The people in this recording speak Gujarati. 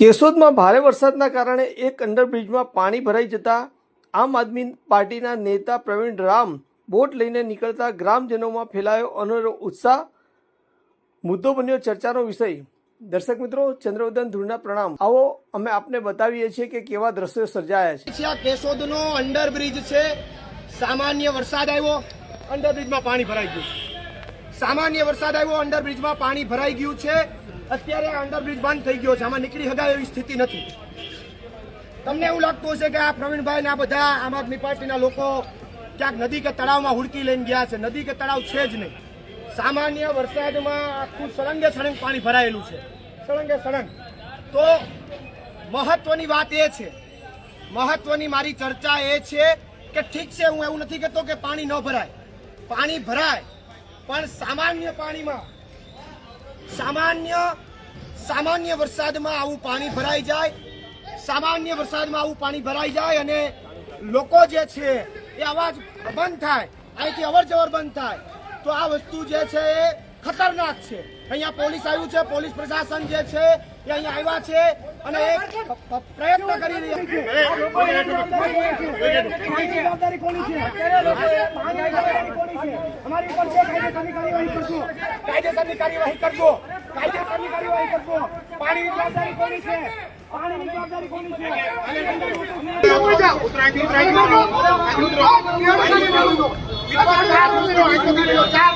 કેશોદમાં ભારે વરસાદના કારણે એક અંડરબ્રિજમાં પાણી ભરાઈ જતા આમ આદમી પાર્ટીના નેતા પ્રવીણ રામ બોટ લઈને નીકળતા ગ્રામજનોમાં ફેલાયો અનેરો ઉત્સાહ. મુદ્દો બન્યો ચર્ચાનો વિષય. દર્શક મિત્રો ચંદ્રવર્ધન ધ્રુવના પ્રણામ. આવો અમે આપને બતાવીએ છીએ કે કેવા દ્રશ્યો સર્જાયા છે. કેશોદનો અંડરબ્રિજ છે. સામાન્ય વરસાદ આવ્યો. અંડરબ્રિજમાં પાણી ભરાઈ ગયું. સામાન્ય વરસાદ આવ્યો, અંડરબ્રિજમાં પાણી ભરાઈ ગયું છે. અત્યારે આ અંડરબ્રિજ બંધ થઈ ગયો છે. આમાં નીકળી શકાય એવી સ્થિતિ નથી. તમને એવું લાગતું હશે કે આ પ્રવીણભાઈ આ બધા આમ આદમી પાર્ટીના લોકો ક્યાંક નદી કે તળાવમાં હુડકી લઈને ગયા છે. નદી કે તળાવ છે જ નહીં. સામાન્ય વરસાદમાં આખું સળંગે સળંગ પાણી ભરાયેલું છે. સળંગે સળંગ. તો મહત્વની વાત એ છે, મહત્વની મારી ચર્ચા એ છે કે ઠીક છે, હું એવું નથી કહેતો કે પાણી ન ભરાય. પાણી ભરાય પણ સામાન્ય પાણીમાં સામાન્ય સામાન્ય વરસાદમાં આવું પાણી ભરાઈ જાય સામાન્ય વરસાદમાં આવું પાણી ભરાઈ જાય અને લોકો જે છે એ અવાજ બંધ થાય અહીંથી અવર જવર બંધ થાય. તો આ વસ્તુ જે છે એ ખતરનાક છે. અહીંયા પોલીસ આવ્યું છે પોલીસ પ્રશાસન જે છે એ અહીંયા આવ્યા છે અને પ્રયત્ન કરી રહ્યા છે જવાબદારી કોની છે જવાબદારી કોની છે અમારી ઉપર છે કાયદેસરની કાર્યવાહી કરજો કાયદેસરની કાર્યવાહી કરજો કાયદેસરની કાર્યવાહી કરજો પાણીની જવાબદારી કોની છે પાણીની જવાબદારી કોની છે ચાર વર્ષ છે